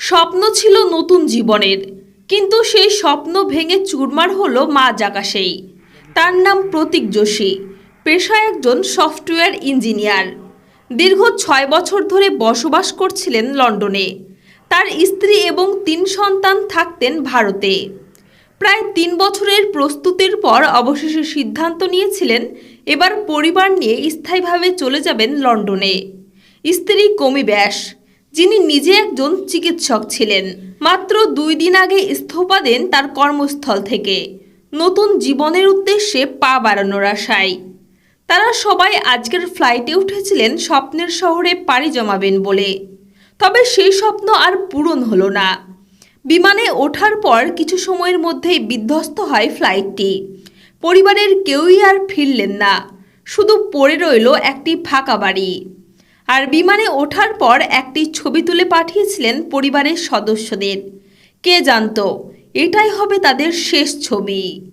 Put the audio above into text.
স্বপ্ন ছিল নতুন জীবনের, কিন্তু সেই স্বপ্ন ভেঙে চুরমার হলো মা জাকাশেই তার নাম প্রতীক যোশী, পেশায় একজন সফটওয়্যার ইঞ্জিনিয়ার। দীর্ঘ ছয় বছর ধরে বসবাস করছিলেন লন্ডনে। তার স্ত্রী এবং তিন সন্তান থাকতেন ভারতে। প্রায় তিন বছরের প্রস্তুতির পর অবশেষে সিদ্ধান্ত নিয়েছিলেন, এবার পরিবার নিয়ে স্থায়ীভাবে চলে যাবেন লন্ডনে। স্ত্রী কমি ব্যাস যিনি নিজে একজন চিকিৎসক ছিলেন। মাত্র দুই দিন আগে ইস্তফা দেন তার কর্মস্থল থেকে। নতুন জীবনের উদ্দেশ্যে পা বাড়ানোর আশায়। তারা সবাই আজকের ফ্লাইটে উঠেছিলেন স্বপ্নের শহরে পাড়ি জমাবেন বলে। তবে সেই স্বপ্ন আর পূরণ হলো না। বিমানে ওঠার পর কিছু সময়ের মধ্যেই বিধ্বস্ত হয় ফ্লাইটটি। পরিবারের কেউই আর ফিরলেন না। শুধু পড়ে রইল একটি ফাঁকা বাড়ি। আর বিমানে ওঠার পর একটি ছবি তুলে পাঠিয়েছিলেন পরিবারের সদস্যদের। কে জানত? এটাই হবে তাদের শেষ ছবি।